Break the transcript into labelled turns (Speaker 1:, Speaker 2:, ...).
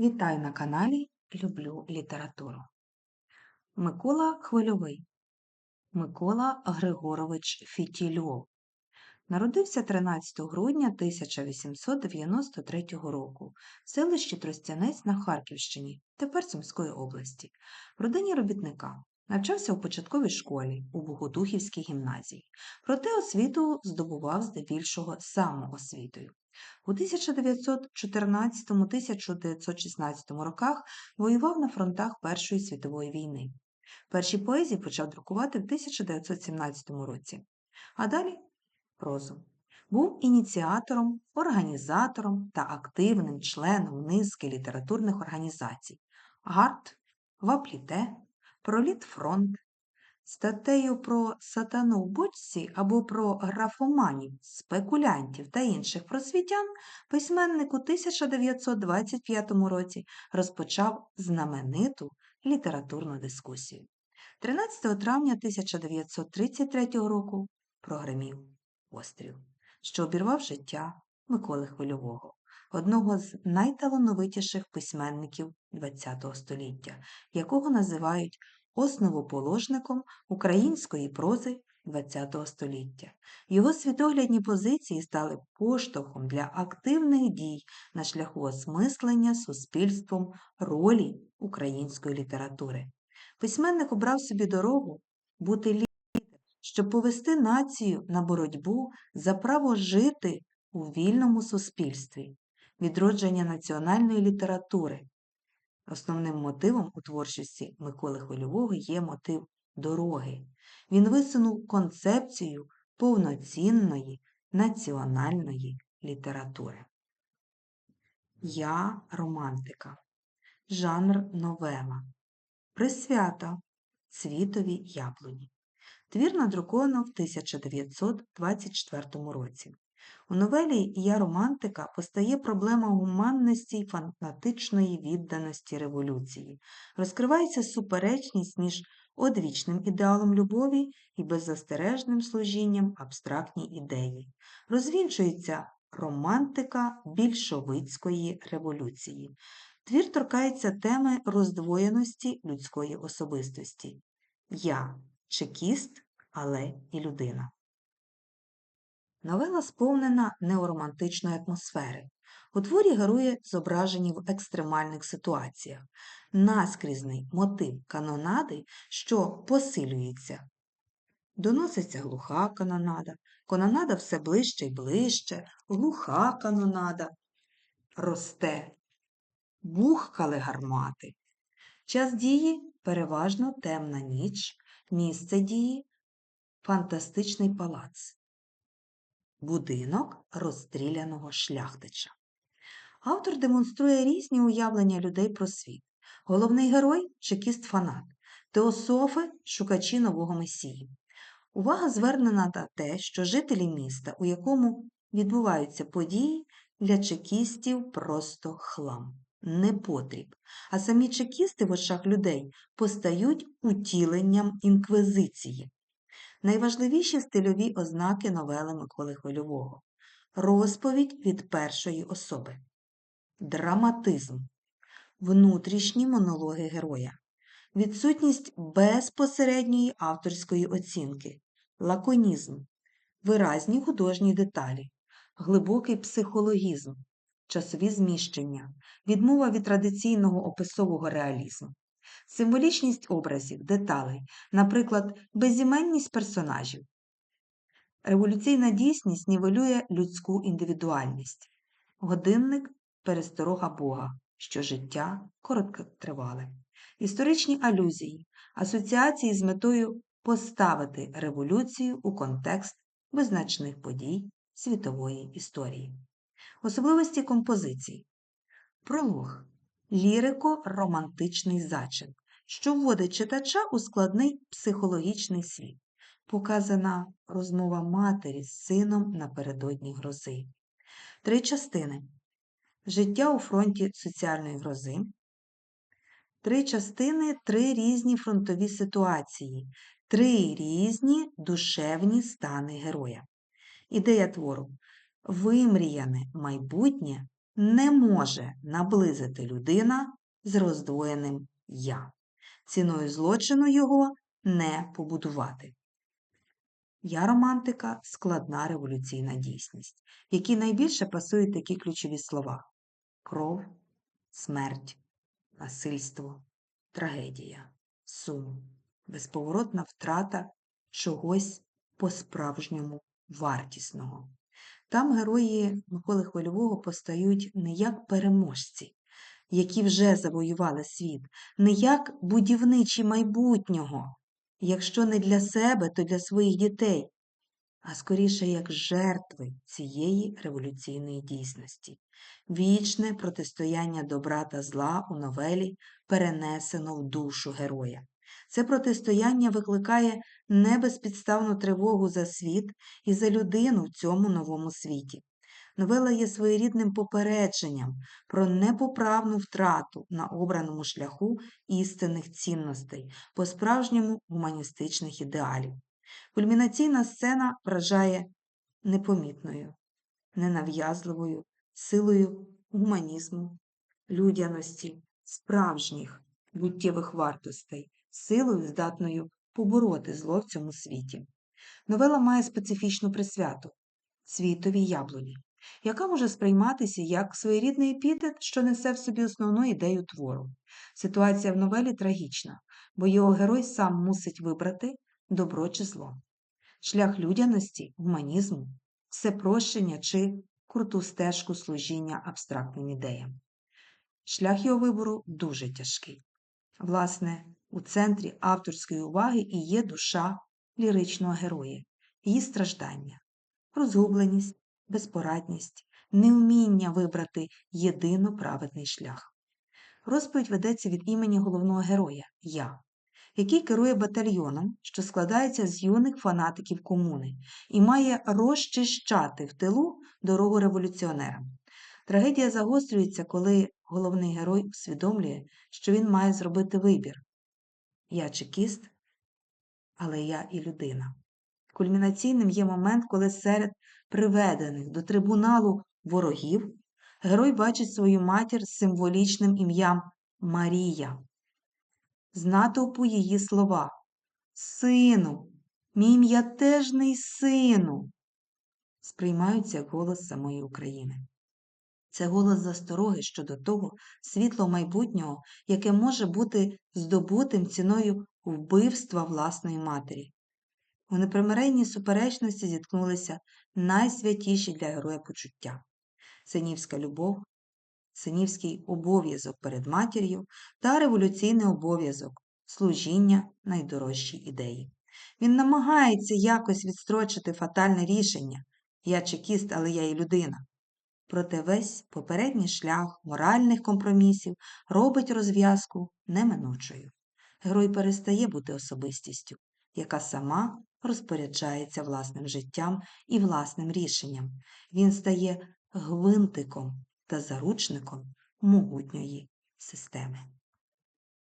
Speaker 1: Вітаю на каналі Люблю літературу. Микола Хвильовий Микола Григорович Фітільов народився 13 грудня 1893 року в селищі Тростянець на Харківщині, тепер Сумської області, в родині робітника. Навчався у початковій школі у Богодухівській гімназії, проте освіту здобував здебільшого самоосвітою. У 1914-1916 роках воював на фронтах Першої світової війни. Перші поезії почав друкувати в 1917 році, а далі прозу. Був ініціатором, організатором та активним членом низки літературних організацій ГАРТ, Вапліте, Пролітфронт, Статтею про сатану в бочці або про графоманів, спекулянтів та інших просвітян письменник у 1925 році розпочав знамениту літературну дискусію. 13 травня 1933 року прогремів постріл, що обірвав життя Миколи Хвильового, одного з найталановитіших письменників ХХ століття, якого називають основоположником української прози ХХ століття. Його світоглядні позиції стали поштовхом для активних дій на шляху осмислення суспільством ролі української літератури. Письменник обрав собі дорогу бути лідером, щоб повести націю на боротьбу за право жити у вільному суспільстві, відродження національної літератури, Основним мотивом у творчості Миколи Хвильового є мотив дороги. Він висунув концепцію повноцінної національної літератури. Я романтика. Жанр новела. Присвята Цвітові яблуні. Твір надруковано в 1924 році. У новелі Я романтика постає проблема гуманності й фанатичної відданості революції, розкривається суперечність між одвічним ідеалом любові і беззастережним служінням абстрактній ідеї, розвінчується романтика більшовицької революції. Твір торкається теми роздвоєності людської особистості. Я чекіст, але і людина. Новела сповнена неоромантичної атмосфери. У творі герої зображені в екстремальних ситуаціях, наскрізний мотив канонади, що посилюється. Доноситься глуха канонада, канонада все ближче й ближче, глуха канонада. Росте, бухкали гармати. Час дії переважно темна ніч, місце дії фантастичний палац будинок розстріляного шляхтича. Автор демонструє різні уявлення людей про світ. Головний герой чекіст фанат, теософи шукачі нового месії. Увага звернена на те, що жителі міста, у якому відбуваються події, для чекістів просто хлам, непотріб. А самі чекісти в очах людей постають утіленням інквізиції. Найважливіші стильові ознаки новели Миколи Хвильового. Розповідь від першої особи. Драматизм. Внутрішні монологи героя. Відсутність безпосередньої авторської оцінки. Лаконізм. Виразні художні деталі. Глибокий психологізм. Часові зміщення. Відмова від традиційного описового реалізму символічність образів, деталей, наприклад, безіменність персонажів. Революційна дійсність нівелює людську індивідуальність, годинник пересторога Бога, що життя короткотривале, історичні алюзії, асоціації з метою поставити революцію у контекст визначних подій світової історії, особливості композиції, пролог лірико-романтичний зачин, що вводить читача у складний психологічний світ, показана розмова матері з сином напередодні грози. Три частини життя у фронті соціальної грози. Три частини, три різні фронтові ситуації, три різні душевні стани героя. Ідея твору вимріяне майбутнє не може наблизити людина з роздвоєним я. Ціною злочину його не побудувати. Я романтика складна революційна дійсність, в якій найбільше пасують такі ключові слова: кров, смерть, насильство, трагедія, сум, безповоротна втрата чогось по-справжньому вартісного. Там герої Миколи Хвильового постають не як переможці, які вже завоювали світ, не як будівничі майбутнього, якщо не для себе, то для своїх дітей, а скоріше як жертви цієї революційної дійсності. Вічне протистояння добра та зла у новелі перенесено в душу героя. Це протистояння викликає небезпідставну тривогу за світ і за людину в цьому новому світі. Новела є своєрідним попередженням про непоправну втрату на обраному шляху істинних цінностей, по-справжньому гуманістичних ідеалів. Кульмінаційна сцена вражає непомітною, ненав'язливою силою гуманізму, людяності, справжніх буттєвих вартостей, силою, здатною побороти зло в цьому світі. Новела має специфічну присвяту світовій яблуні, яка може сприйматися як своєрідний епітет, що несе в собі основну ідею твору. Ситуація в новелі трагічна, бо його герой сам мусить вибрати добро чи зло. Шлях людяності, гуманізму, всепрощення чи круту стежку служіння абстрактним ідеям. Шлях його вибору дуже тяжкий. Власне, у центрі авторської уваги і є душа ліричного героя, її страждання, розгубленість, безпорадність, невміння вибрати єдино праведний шлях. Розповідь ведеться від імені головного героя Я, який керує батальйоном, що складається з юних фанатиків комуни, і має розчищати в тилу дорогу революціонерам. Трагедія загострюється, коли головний герой усвідомлює, що він має зробити вибір. Я чекіст, але я і людина. Кульмінаційним є момент, коли серед приведених до трибуналу ворогів герой бачить свою матір з символічним ім'ям Марія. З натовпу її слова Сину, мій м'ятежний сину, сприймаються як голос самої України. Це голос застороги щодо того світлого майбутнього, яке може бути здобутим ціною вбивства власної матері. У непримиренній суперечності зіткнулися найсвятіші для героя почуття синівська любов, синівський обов'язок перед матір'ю та революційний обов'язок служіння найдорожчій ідеї. Він намагається якось відстрочити фатальне рішення я чекіст, але я і людина. Проте весь попередній шлях моральних компромісів робить розв'язку неминучою. Герой перестає бути особистістю, яка сама розпоряджається власним життям і власним рішенням. Він стає гвинтиком та заручником могутньої системи.